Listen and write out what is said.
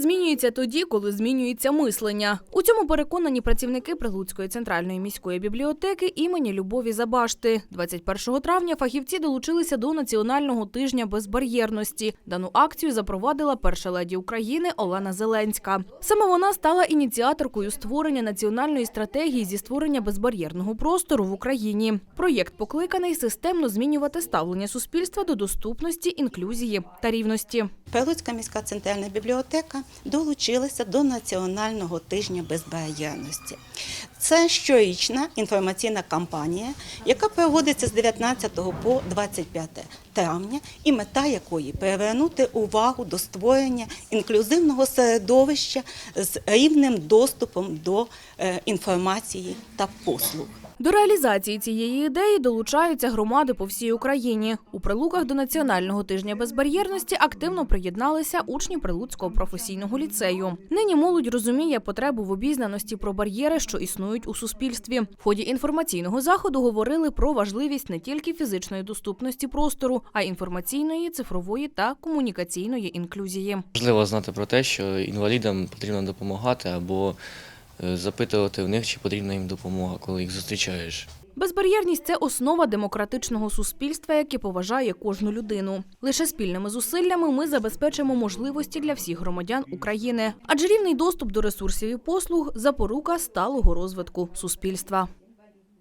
Світ змінюється тоді, коли змінюється мислення. У цьому переконані працівники Прилуцької центральної міської бібліотеки імені Любові Забашти. 21 травня фахівці долучилися до національного тижня безбар'єрності. Дану акцію запровадила перша леді України Олена Зеленська. Саме вона стала ініціаторкою створення національної стратегії зі створення безбар'єрного простору в Україні. Проєкт покликаний системно змінювати ставлення суспільства до доступності, інклюзії та рівності. Прилуцька міська центральна бібліотека долучилася до Національного тижня безбар'єрності. Це щорічна інформаційна кампанія, яка проводиться з 19 по 25 травня, і мета якої привернути увагу до створення інклюзивного середовища з рівним доступом до е, інформації та послуг. До реалізації цієї ідеї долучаються громади по всій Україні. У Прилуках до Національного тижня безбар'єрності активно приєдналися учні Прилуцького професійного ліцею. Нині молодь розуміє потребу в обізнаності про бар'єри, що існують у суспільстві. В ході інформаційного заходу говорили про важливість не тільки фізичної доступності простору, а інформаційної, цифрової та комунікаційної інклюзії. Важливо знати про те, що інвалідам потрібно допомагати або е, запитувати в них, чи потрібна їм допомога, коли їх зустрічаєш. Безбар'єрність це основа демократичного суспільства, яке поважає кожну людину. Лише спільними зусиллями ми забезпечимо можливості для всіх громадян України. Адже рівний доступ до ресурсів і послуг запорука сталого розвитку суспільства.